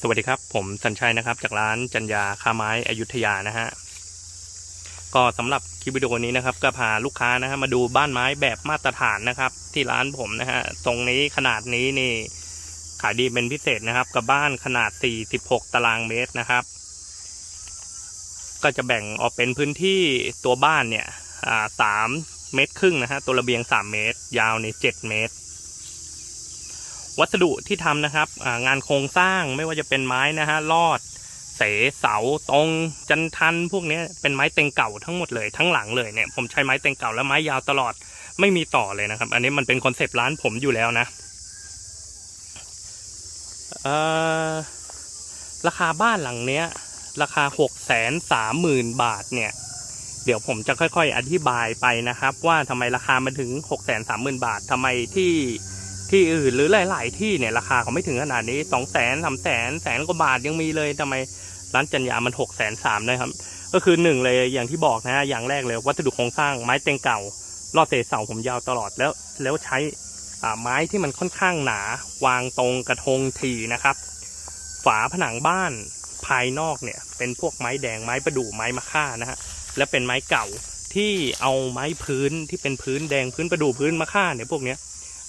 สวัสดีครับ ผมสัญชัยนะครับ จากร้านจัญญาค้าไม้อยุธยานะฮะก็สำหรับคลิปวิดีโอนี้นะครับก็พาลูกค้านะฮะมาดูบ้านไม้แบบมาตรฐานนะครับ ที่ร้านผมนะฮะตรงนี้ขนาดนี้นี่ ขายดีเป็นพิเศษนะครับ กับบ้านขนาด 46 ตารางเมตรนะครับ ก็จะแบ่งออกเป็นพื้นที่ตัวบ้านเนี่ยอ่าสามเมตรครึ่งนะฮะตัวระเบียง 3 เมตร ยาวใน7เมตร วัสดุที่ทำนะครับงานโครงสร้างไม่ว่าจะเป็นไม้นะฮะลอด เสเสาตรงจันทันพวกนี้เป็นไม้เต็งเก่าทั้งหมดเลยทั้งหลังเลยเนี่ยผมใช้ไม้เต็งเก่าและไม้ยาวตลอดไม่มีต่อเลยนะครับ อันนี้มันเป็นคอนเซปต์ร้านผมอยู่แล้วนะราคาบ้านหลังเนี้ย ราคาหกแสนสามหมื่นบาทเนี่ย เดี๋ยวผมจะค่อยๆ อธิบายไปนะครับ ว่าทำไมราคามันถึงหกแสนสามหมื่นบาททำไมที่ ที่อื่นหรือหลาย ๆ ที่เนี่ยราคาเขาไม่ถึงขนาดนี้สองแสนสามแสนแสนกว่าบาทยังมีเลยทำไมร้านจันยามันหกแสนสามนะครับ ก็คือหนึ่งเลยอย่างที่บอกนะฮะอย่างแรกเลยวัสดุโครงสร้างไม้เต็งเก่ารอดเศษเสาผมยาวตลอดแล้วแล้วใช้ไม้ที่มันค่อนข้างหนาวางตรงกระทงทีนะครับ ฝาผนังบ้านภายนอกเนี่ย เป็นพวกไม้แดงไม้ประดู่ไม้มะค่านะฮะและเป็นไม้เก่าที่เอาไม้พื้นที่เป็นพื้นแดงพื้นประดู่พื้นมะค่าเนี่ยพวกเนี้ย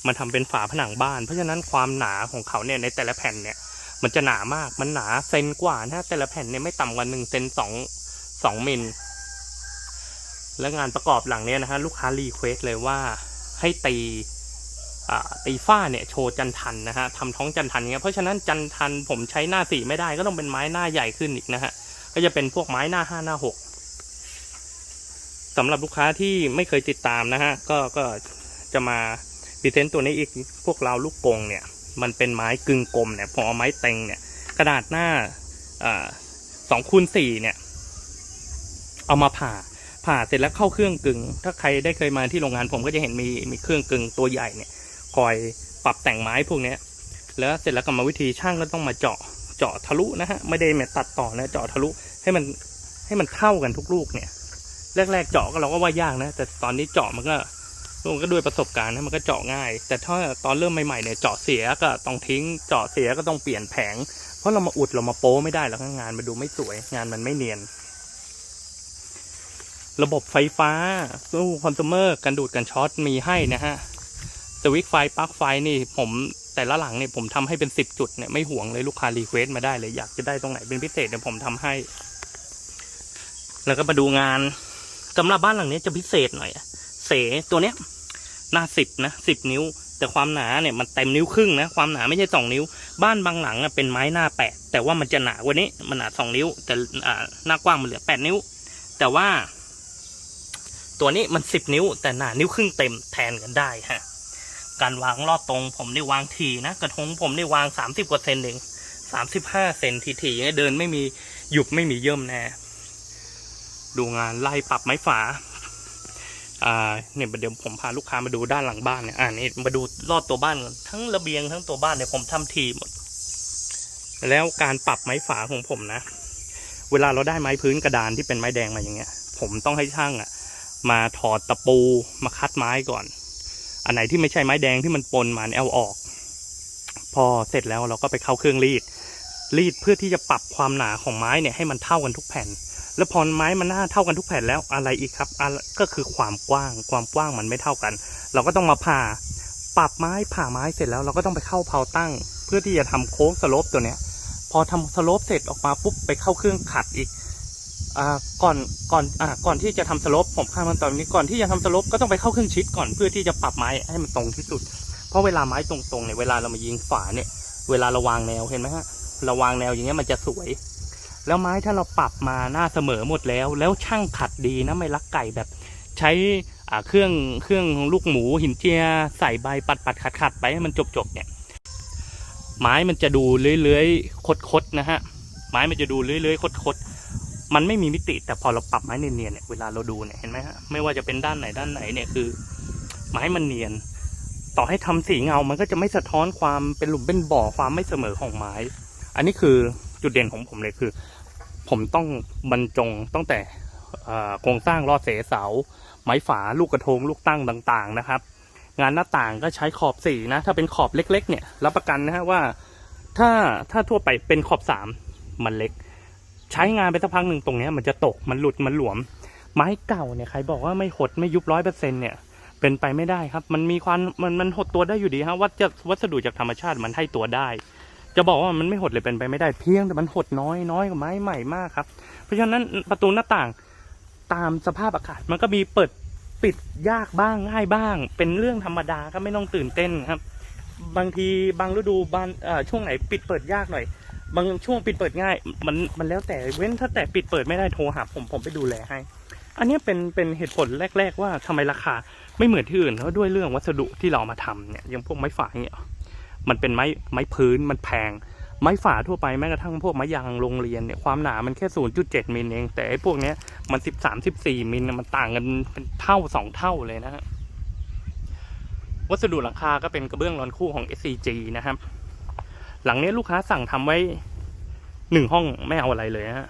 มันทำเป็นฝาผนังบ้าน เพราะฉะนั้นความหนาของเขาเนี่ยในแต่ละแผ่นเนี่ย มันจะหนามากมันหนาเซนกว่านะแต่ละแผ่นเนี่ยไม่ต่ำกว่าหนึ่งเซนสองสองมิลและงานประกอบหลังเนี้ยนะฮะลูกค้ารีเควสเลยว่าให้ตีอ่าตีฝ้าเนี่ยโชว์จันทันนะฮะทำท้องจันทันเงี้ยเพราะฉะนั้นจันทันผมใช้หน้าสี่ไม่ได้ก็ต้องเป็นไม้หน้าใหญ่ขึ้นอีกนะฮะก็จะเป็นพวกไม้หน้าห้าหน้าหกสำหรับลูกค้าที่ไม่เคยติดตามนะฮะก็ก็จะมา พรีเซนต์ตัวนี้อีกพวกเราลูกกงเนี่ย มันเป็นไม้กึ่งกลมเนี่ยพอเอาไม้เต็งเนี่ยขนาดหน้าสองคูณสี่เนี่ย เอามาผ่า ผ่าเสร็จแล้วเข้าเครื่องกึง่งถ้าใครได้เคยมาที่โรงงานผมก็จะเห็นมีมีเครื่องกึ่งตัวใหญ่เนี่ย คอยปรับแต่งไม้พวกเนี้ย แล้วเสร็จแล้วกรรมวิธีช่างก็ต้องมาเจาะเจาะทะลุนะฮะไม่ได้แบบตัดต่อนะเจาะทะลุให้มันให้มันเท่ากันทุกลูกเนี่ย แรกๆเจาะก็เราก็ว่ายากนะ แต่ตอนนี้เจาะมันก็ มันก็ด้วยประสบการณ์นะมันก็เจาะง่าย แต่ถ้าตอนเริ่มใหม่ๆเนี่ยเจาะเสียก็ต้องทิ้ง เจาะเสียก็ต้องเปลี่ยนแผง เพราะเรามาอุดเรามาโป้ไม่ได้แล้วงานมันดูไม่สวย งานมันไม่เนียน ระบบไฟฟ้าตู้คอน sumer กันดูดกันช็อตมีให้นะฮะสวิตช์ไฟปลั๊กไฟนี่ผมแต่ละหลังเนี่ยผมทำให้เป็นสิบจุดเนี่ยไม่ห่วงเลยลูกค้ารีเควสมาได้เลยอยากจะได้ตรงไหนเป็นพิเศษเดี๋ยวผมทำให้ แล้วก็มาดูงานสำหรับบ้านหลังนี้จะพิเศษหน่อยเสตัวเนี้ย หน้าสิบนะสิบนิ้ว แต่ความหนาเนี่ยมันเต็มนิ้วครึ่งนะความหนาไม่ใช่สองนิ้ว บ้านบางหลังอะเป็นไม้หน้าแปดแต่ว่ามันจะหนากว่านี้มันหนาสองนิ้ว แต่อ่าหน้ากว้างมันเหลือแปดนิ้ว แต่ว่า ตัวนี้มันสิบนิ้ว แต่หนานิ้วครึ่งเต็มแทนกันได้ฮะการวางลอดตรง ผมได้วางทีนะกระทงผมได้วางสามสิบกว่าเซนเองสามสิบห้าเซนทีทีเดินไม่มีหยุบไม่มีเยิ่มแน่ดูงานไล่ปรับไม้ฝา อ่าเนี่ยเดี๋ยวผมพาลูกค้ามาดูด้านหลังบ้านเนี่ยอ่านี่มาดูลอดตัวบ้านก่อนทั้งระเบียงทั้งตัวบ้านเนี่ยผมทำทีหมด แล้วการปรับไม้ฝาของผมนะ เวลาเราได้ไม้พื้นกระดานที่เป็นไม้แดงมาอย่างเงี้ย ผมต้องให้ช่างอะ มาถอดตะปูมาคัดไม้ก่อน อันไหนที่ไม่ใช่ไม้แดงที่มันปนมาเนี่ยเอาออก พอเสร็จแล้วเราก็ไปเข้าเครื่องรีด รีดเพื่อที่จะปรับความหนาของไม้เนี่ยให้มันเท่ากันทุกแผ่น แล้วพอไม้มันหน้าเท่ากันทุกแผ่นแล้วอะไรอีกครับก็คือความกว้างความกว้างมันไม่เท่ากัน เราก็ต้องมาผ่าปรับไม้ผ่าไม้เสร็จแล้วเราก็ต้องไปเข้าเพาตั้ง เพื่อที่จะทำโค้งสโลปตัวเนี้ย พอทำสโลปเสร็จออกมาปุ๊บไปเข้าเครื่องขัดอีกอ่าก่อนก่อนอ่าก่อนที่จะทำสโลปผมข้ามมันตอนนี้ก่อนที่จะทำสโลปก็ต้องไปเข้าเครื่องชิดก่อนเพื่อที่จะปรับไม้ให้มันตรงที่สุด เพราะเวลาไม้ตรงๆเนี่ยเวลาเรามายิงฝาเนี่ย เวลาเราวางแนวเห็นไหมฮะเราวางแนวอย่างเงี้ยมันจะสวย แล้วไม้ถ้าเราปรับมาหน้าเสมอหมดแล้ว แล้วช่างขัดดีนะไม่ลักไก่แบบใช้เครื่องเครื่องลูกหมูหินเจีย ใส่ใบปัดปัดขัดขัดไปให้มันจบจบเนี่ยไม้มันจะดูเลื้อยๆคดๆนะฮะไม้มันจะดูเลื้อยๆคดๆมันไม่มีมิติแต่พอเราปรับไม้เนียนๆเนี่ยเวลาเราดูเนี่ยเห็นไหมฮะไม่ว่าจะเป็นด้านไหนด้านไหนเนี่ยคือ ไม้มันเนียน ต่อให้ทำสีเงา มันก็จะไม่สะท้อนความเป็นหลุมเป็นบ่อความไม่เสมอของไม้ อันนี้คือ จุดเด่นของผมเลยคือ ผมต้องบรรจงตั้งแต่โครงสร้างรอดเสเสา ไม้ฝาลูกกระทง ลูกตั้งต่างๆนะครับ งานหน้าต่างก็ใช้ขอบสีนะ ถ้าเป็นขอบเล็กๆ เนี่ยรับประกันนะฮะว่าถ้าถ้าทั่วไปเป็นขอบสามมันเล็ก ใช้งานไปสักพักหนึ่งตรงนี้มันจะตกมันหลุดมันหลวม ไม้เก่าเนี่ยใครบอกว่าไม่หดไม่ยุบร้อยเปอร์เซ็นเนี่ยเป็นไปไม่ได้ครับ มันมีความมันมันหดตัวได้อยู่ดีฮะวัจะวัสดุจากธรรมชาติมันให้ตัวได้ จะบอกว่ามันไม่หดเลยเป็นไปไม่ได้เพียงแต่มันหดน้อยน้อยกว่าไม้ใหม่มากครับ เพราะฉะนั้นประตูหน้าต่างตามสภาพอากาศมันก็มีเปิดปิดยากบ้างง่ายบ้าง เป็นเรื่องธรรมดาครับไม่ต้องตื่นเต้นครับ บางทีบางฤดูบางช่วงไหนปิดเปิดยากหน่อย บางช่วงปิดเปิดง่าย มันมันแล้วแต่เว้นถ้าแต่ปิดเปิดไม่ได้โทรหาผมผมไปดูแลให้ อันนี้เป็นเป็นเหตุผลแรก ๆ ว่าทำไมราคาไม่เหมือนที่อื่นเพราะด้วยเรื่องวัสดุที่เรามาทำเนี่ยย่างพวกไม้ฝาเนี่ย มันเป็นไม้ไม้พื้นมันแพง ไม้ฝาทั่วไปแม้กระทั่งพวกไม้ยางโรงเรียนเนี่ยความหนามันแค่ 0.7มิลเอง แต่ไอ้พวกเนี้ยมัน 13 14มิลน่ะมันต่างกันเป็นเท่าสองเท่าเลยนะฮะวัสดุหลังคาก็เป็นกระเบื้องรอนคู่ของ SCG นะครับ หลังนี้ลูกค้าสั่งทำไว้หนึ่งห้องไม่เอาอะไรเลยฮะ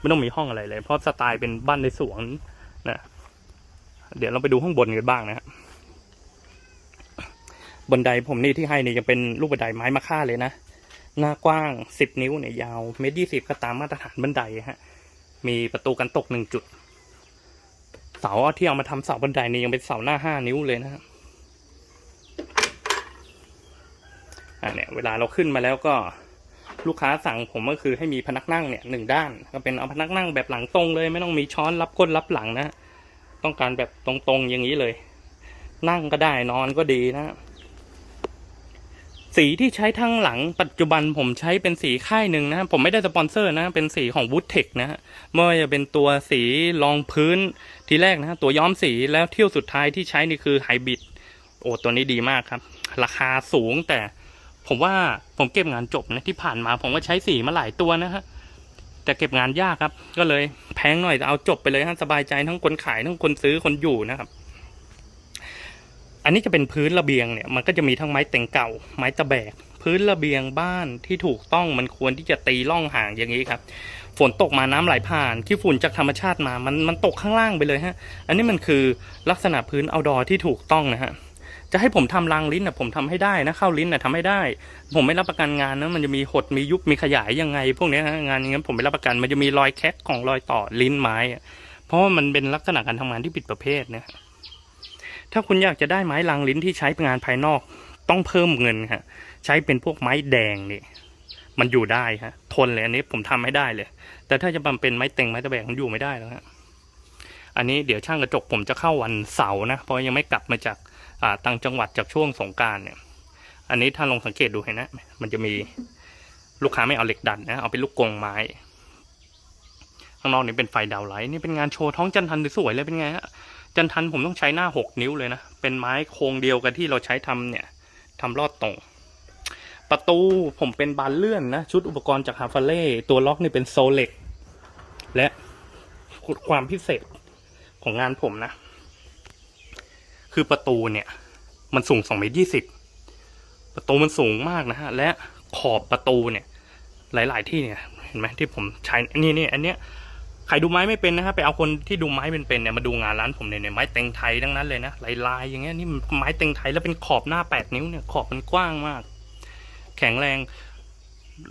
ไม่ต้องมีห้องอะไรเลย เพราะสไตล์เป็นบ้านในสวนนะเดี๋ยวเราไปดูข้างบนกันบ้างนะครับ บันไดผมนี่ที่ให้นี่ยังเป็นลูกบันไดไม้มะค่าเลยนะ หน้ากว้างสิบนิ้วเนี่ยยาวเมตรยี่สิบก็ตามมาตรฐานบันไดฮะ มีประตูกันตกหนึ่งจุด เสาที่เอามาทำเสาบันไดนี่ยังเป็นเสาหน้าห้านิ้วเลยนะครับอ่าเนี่ยเวลาเราขึ้นมาแล้วก็ลูกค้าสั่งผมก็คือให้มีพนักนั่งเนี่ยหนึ่งด้าน ก็เป็นเอาพนักนั่งแบบหลังตรงเลยไม่ต้องมีช้อนรับก้นรับหลังนะ ต้องการแบบตรงๆอย่างนี้เลย นั่งก็ได้นอนก็ดีนะ สีที่ใช้ทั้งหลังปัจจุบันผมใช้เป็นสีค่ายหนึ่งนะครับผมไม่ได้สปอนเซอร์นะเป็นสีของ w o o d t e c h นะฮะไม่ว่าจะเป็นตัวสีรองพื้นทีแรกนะฮะตัวย้อมสีแล้วเที่ยวสุดท้ายที่ใช้นี่คือไฮบริดโอ้ตัวนี้ดีมากครับ ราคาสูงแต่ผมว่าผมเก็บงานจบนะที่ผ่านมาผมก็ใช้สีมาหลายตัวนะฮะแต่เก็บงานยากครับ ก็เลยแพงหน่อยแต่เอาจบไปเลยฮะสบายใจทั้งคนขายทั้งคนซื้อคนอยู่นะครับ อันนี้จะเป็นพื้นระเบียงเนี่ยมันก็จะมีทั้งไม้เต็งเก่า ไม้ตะแบก พื้นระเบียงบ้านที่ถูกต้องมันควรที่จะตีร่องห่างอย่างนี้ครับ ฝนตกมาน้ำไหลผ่านขี้ฝุ่นจากธรรมชาติมามันมันตกข้างล่างไปเลยฮะ อันนี้มันคือลักษณะพื้นเอาดอที่ถูกต้องนะฮะจะให้ผมทำรางลิ้นนะผมทำให้ได้นะเข้าลิ้นนะทำให้ได้ ผมไม่รับประกันงานนะมันจะมีหดมียุบมีขยายยังไง พวกนี้นะงานอย่างนั้นผมไม่รับประกันมันจะมีรอยแคกของรอยต่อลิ้นไม้เพราะว่ามันเป็นลักษณะการทำงานที่ผิดประเภทนะ ถ้าคุณอยากจะได้ไม้รางลิ้นที่ใช้งานภายนอก ต้องเพิ่มเงินฮะใช้เป็นพวกไม้แดงนี่มันอยู่ได้ฮะทนเลยอันนี้ผมทำให้ได้เลย แต่ถ้าจะมาเป็นไม้เต็งไม้ตะแบกมันอยู่ไม่ได้แล้วฮะอันนี้เดี๋ยวช่างกระจกผมจะเข้าวันเสาร์นะเพราะยังไม่กลับมาจากต่างจังหวัดจากช่วงสงการเนี่ย อันนี้ถ้าลองสังเกตดูเห็นนะมันจะมีลูกค้าไม่เอาเหล็กดันนะเอาเป็นลูกกงไม้ข้างนอกนี่เป็นไฟดาวไลท์นี่เป็นงานโชว์ท้องจันทันสวยเลยเป็นไงฮะ จันทันผมต้องใช้หน้าหกนิ้วเลยนะ เป็นไม้โครงเดียวกันที่เราใช้ทำเนี่ยทำลอดตรง ประตูผมเป็นบานเลื่อนนะ ชุดอุปกรณ์จากฮาฟาเล่ตัวล็อกนี่เป็นโซเล็ก และความพิเศษของงานผมนะ คือประตูเนี่ย มันสูงสองเมตรยี่สิบประตูมันสูงมากนะฮะ และขอบประตูเนี่ย หลาย ๆ ที่เนี่ย เห็นไหมที่ผมใช้ นี่นี่อันเนี้ย ใครดูไม้ไม่เป็นนะครับไปเอาคนที่ดูไม้เป็นๆเนี่ยมาดูงานร้านผมเนี่ยเนี่ยไม้เต็งไทยทั้งนั้นเลยนะลายๆอย่างเงี้ยนี่มันไม้เต็งไทยแล้วเป็นขอบหน้าแปดนิ้วเนี่ยขอบมันกว้างมาก แข็งแรง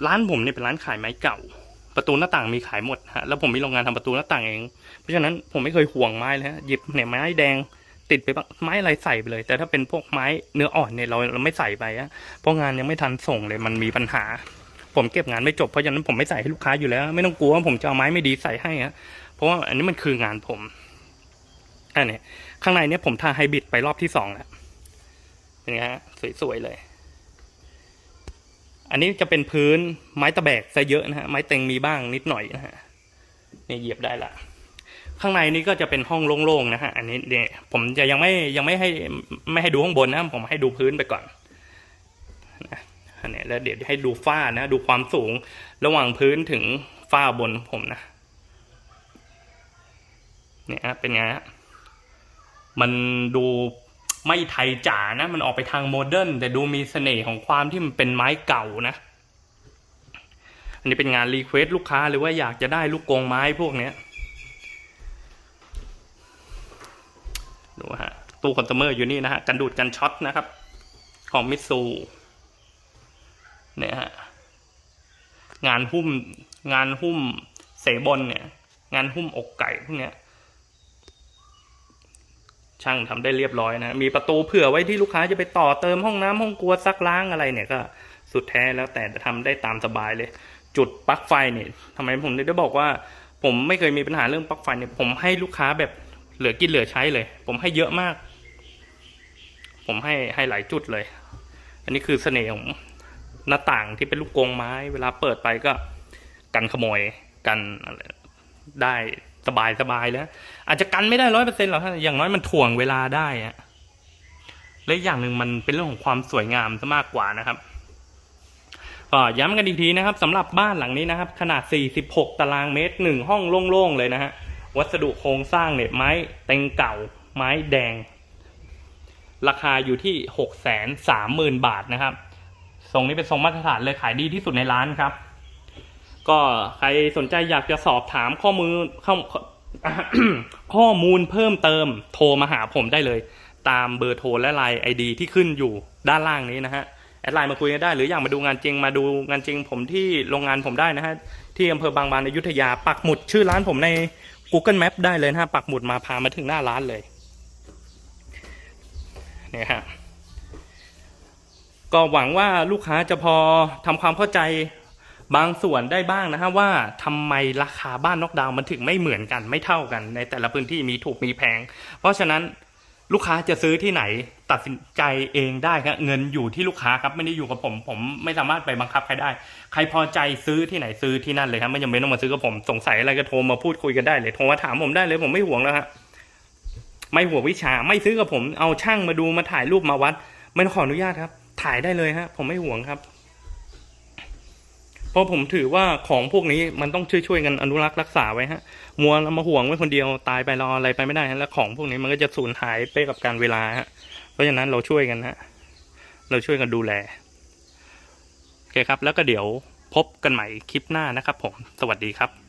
ร้านผมเนี่ยเป็นร้านขายไม้เก่า ประตูหน้าต่างมีขายหมดฮะแล้วผมมีโรงงานทำประตูหน้าต่างเอง เพราะฉะนั้นผมไม่เคยห่วงไม้เลยฮะหยิบเนี่ยไม้แดงติดไปบ้างไม้อะไรใส่ไปเลย แต่ถ้าเป็นพวกไม้เนื้ออ่อนเนี่ยเราเราไม่ใส่ไปอะเพราะงานยังไม่ทันส่งเลยมันมีปัญหา ผมเก็บงานไม่จบเพราะฉะนั้นผมไม่ใส่ให้ลูกค้าอยู่แล้ว ไม่ต้องกลัวว่าผมจะเอาไม้ไม่ดีใส่ให้ฮะเพราะว่าอันนี้มันคืองานผมอันนี้ข้างในเนี่ยผมทาไฮบริดไปรอบที่สองแล้วเป็นไงฮะสวยๆเลย อันนี้จะเป็นพื้นไม้ตะแบกซะเยอะนะฮะไม้เต็งมีบ้างนิดหน่อยนะฮะนี่เหยียบได้ละข้างในนี้ก็จะเป็นห้องโล่งๆนะฮะอันนี้เนี่ยผมจะยังไม่ยังไม่ให้ไม่ให้ดูข้างบนนะผมให้ดูพื้นไปก่อน อันนี้แล้วเดี๋ยวให้ดูฝ้านะดูความสูงระหว่างพื้นถึงฝ้าบนผมนะเนี่ยฮะเป็นไงฮะมันดูไม่ไทยจ๋านะ มันออกไปทางโมเดิร์นแต่ดูมีเสน่ห์ของความที่มันเป็นไม้เก่านะ อันนี้เป็นงานรีเควสลูกค้าหรือว่าอยากจะได้ลูกกงไม้พวกเนี้ยดูฮะตู้คอน sumer อยู่นี่นะฮะกันดูดกันช็อตนะครับ ของมิตซู เนี่ยฮะงานหุ้มงานหุ้มเสบนเนี่ย งานหุ้มอกไก่พวกเนี้ย ช่างทำได้เรียบร้อยนะ มีประตูเผื่อไว้ที่ลูกค้าจะไปต่อเติมห้องน้ำห้องครัวซักล้างอะไรเนี่ยก็สุดแท้แล้วแต่จะทำได้ตามสบายเลย จุดปลั๊กไฟเนี่ยทำไมผมได้บอกว่า ผมไม่เคยมีปัญหาเรื่องปลั๊กไฟเนี่ย ผมให้ลูกค้าแบบเหลือกินเหลือใช้เลย ผมให้เยอะมาก ผมให้ให้หลายจุดเลย อันนี้คือเสน่ห์ของ หน้าต่างที่เป็นลูกกรงไม้ เวลาเปิดไปก็กันขโมยกันอะไรได้สบายสบายแล้ว อาจจะกันไม่ได้ร้อยเปอร์เซ็นต์หรอกอย่างน้อยมันถ่วงเวลาได้อะและอย่างหนึ่งมันเป็นเรื่องของความสวยงามซะมากกว่านะครับก็ย้ำกันอีกทีนะครับสำหรับบ้านหลังนี้นะครับ ขนาด 46 ตารางเมตรหนึ่งห้องโล่งๆเลยนะฮะวัสดุโครงสร้างเนี่ยไม้เต็งเก่า ไม้แดง ราคาอยู่ที่ 6 3 0 0 0 0 บาทนะครับ ทรงนี้เป็นทรงมาตรฐานเลยขายดีที่สุดในร้านครับ ก็ใครสนใจอยากจะสอบถามข้อมูลข้อข้อมูลเพิ่มเติมโทรมาหาผมได้เลย ตามเบอร์โทรและไลน์ไอดีที่ขึ้นอยู่ด้านล่างนี้นะฮะแอดไลน์มาคุยกันได้ หรืออยากมาดูงานจริงมาดูงานจริงผมที่โรงงานผมได้นะฮะที่อำเภอบางบานอยุธยาปักหมุดชื่อร้านผมใน Google Map ได้เลยนะฮะปักหมุดมาพามาถึงหน้าร้านเลยเนี่ยฮะ ก็หวังว่าลูกค้าจะพอทำความเข้าใจบางส่วนได้บ้างนะฮะว่าทำไมราคาบ้านนอกดาวมันถึงไม่เหมือนกันไม่เท่ากัน ในแต่ละพื้นที่มีถูกมีแพง เพราะฉะนั้นลูกค้าจะซื้อที่ไหนตัดสินใจเองได้ครับเงินอยู่ที่ลูกค้าครับไม่ได้อยู่กับผม ผมไม่สามารถไปบังคับใครได้ ใครพอใจซื้อที่ไหนซื้อที่นั่นเลยครับไม่จำเป็นต้องมาซื้อกับผมสงสัยอะไรก็โทรมาพูดคุยกันได้เลยโทรมาถามผมได้เลยผมไม่ห่วงแล้วฮะไม่ห่วงวิชาไม่ซื้อกับผมเอาช่างมาดูมาถ่ายรูปมาวัดไม่ต้องขออนุญาตครับ ถ่ายได้เลยฮะ ผมไม่ห่วงครับ เพราะผมถือว่าของพวกนี้มันต้องช่วยๆกันอนุรักษ์รักษาไว้ฮะ มัวมาห่วงไว้คนเดียวตายไปรออะไรไปไม่ได้ฮะแล้วของพวกนี้มันก็จะสูญหายไปกับการเวลาฮะ เพราะฉะนั้นเราช่วยกันฮะ เราช่วยกันดูแลโอเคครับ แล้วก็เดี๋ยวพบกันใหม่คลิปหน้านะครับผม สวัสดีครับ